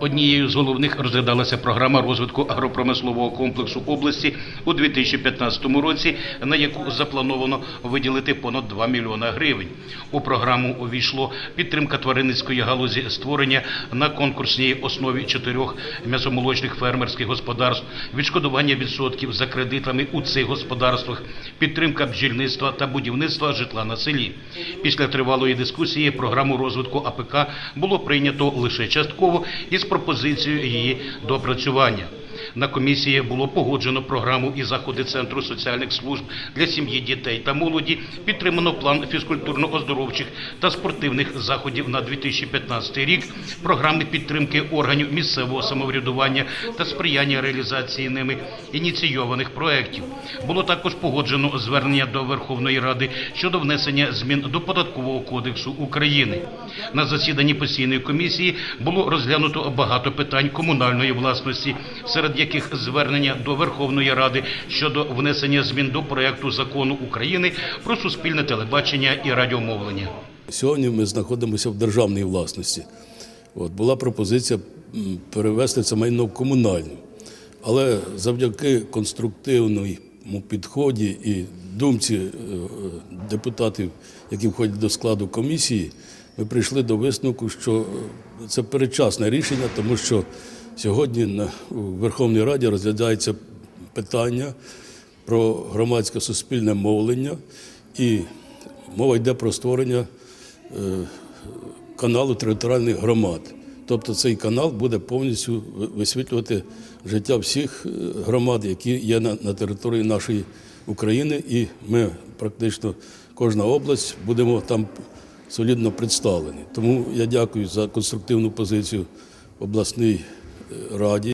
Однією з головних розглядалася програма розвитку агропромислового комплексу області у 2015 році, на яку заплановано виділити понад 2 мільйона гривень. У програму увійшло підтримка тваринницької галузі створення на конкурсній основі чотирьох м'ясомолочних фермерських господарств, відшкодування відсотків за кредитами у цих господарствах, підтримка бджільництва та будівництва житла на селі. Після тривалої дискусії програму розвитку АПК було прийнято лише частково із пропозицією її доопрацювання. На комісії було погоджено програму і заходи Центру соціальних служб для сім'ї, дітей та молоді. Підтримано план фізкультурно-оздоровчих та спортивних заходів на 2015 рік, програми підтримки органів місцевого самоврядування та сприяння реалізації ними ініційованих проєктів. Було також погоджено звернення до Верховної Ради щодо внесення змін до податкового кодексу України. На засіданні постійної комісії було розглянуто багато питань комунальної власності, серед яких звернення до Верховної Ради щодо внесення змін до проекту закону України про суспільне телебачення і радіомовлення. Сьогодні ми знаходимося в державній власності. От, була пропозиція перевести це майно в комунальну. Але завдяки конструктивному підході і думці е, е, депутатів, які входять до складу комісії, ми прийшли до висновку, що е, це передчасне рішення, тому що сьогодні у Верховній Раді розглядається питання про громадське суспільне мовлення, і мова йде про створення е, каналу територіальних громад. Тобто цей канал буде повністю висвітлювати життя всіх е, громад, які є на, на території нашої України, і ми практично кожна область будемо там солідно представлені. Тому я дякую за конструктивну позицію обласній е, раді